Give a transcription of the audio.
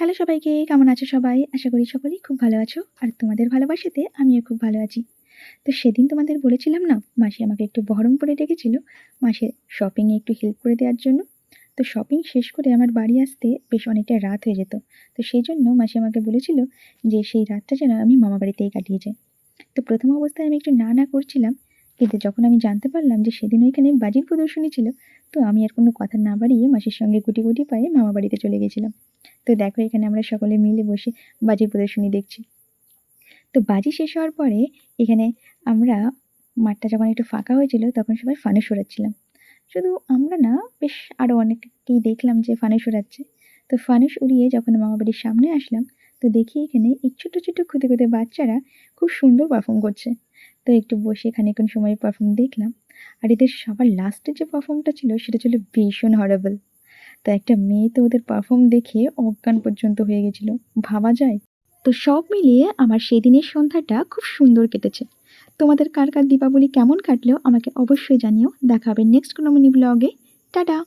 Hello সবাইকে, কেমন আছো সবাই? আশা করি সকলেই খুব ভালো আছো, আর তোমাদের ভালোবাসাতে আমিও খুব ভালো আছি। তো সেদিন তোমাদের বলেছিলাম না, মাসি আমাকে একটু বহরমপুরে ডেকেছিল মাসের শপিংয়ে একটু হেল্প করে দেওয়ার জন্য। তো শপিং শেষ করে আমার বাড়ি আসতে বেশ অনেকটা রাত হয়ে যেত। তো সেই জন্য মাসি আমাকে বলেছিল যে সেই রাতটা যেন আমি মামা বাড়িতেই কাটিয়ে যাই। তো প্রথম অবস্থায় আমি একটু না না করছিলাম কিন্তু যখন আমি জানতে পারলাম যে সেদিন ওইখানে বাজির প্রদর্শনী ছিল, তো আমি আর কোনো কথা না বাড়িয়ে মাসির সঙ্গে গুটি গুটি পায়ে মামা বাড়িতে চলে গেছিলাম। তো দেখো এখানে আমরা সকলে মিলে বসে বাজির প্রদর্শনী দেখছি। তো বাজি শেষ হওয়ার পরে এখানে আমরা মাঠটা যখন একটু ফাঁকা হয়েছিল, তখন সবাই ফানুস ওড়াচ্ছিলাম শুধু আমরা না, বেশ আরও অনেককেই দেখলাম যে ফানুস ওড়াচ্ছে তো ফানুস উড়িয়ে যখন মামা বাড়ির সামনে আসলাম, তো দেখি এখানে এই ছোটো ছোটো খুদে খুদে বাচ্চারা খুব সুন্দর পারফর্ম করছে। তো একটু বসে খানিকক্ষণ সময় পারফর্ম দেখলাম। আর এদের সবার লাস্টের যে পারফর্মটা ছিল, সেটা ছিল ভীষণ হরেবল তো একটা মেয়ে তো ওদের পারফর্ম দেখে অজ্ঞান পর্যন্ত হয়ে গেছিল। ভাবা যায়? তো সব মিলিয়ে আমার সেই দিনের সন্ধ্যাটা খুব সুন্দর কেটেছে। তোমাদের কার কার দীপাবলি কেমন কাটলেও আমাকে অবশ্যই জানিও। দেখা হবে নেক্সট কোনো মিনি ব্লগে টাটা!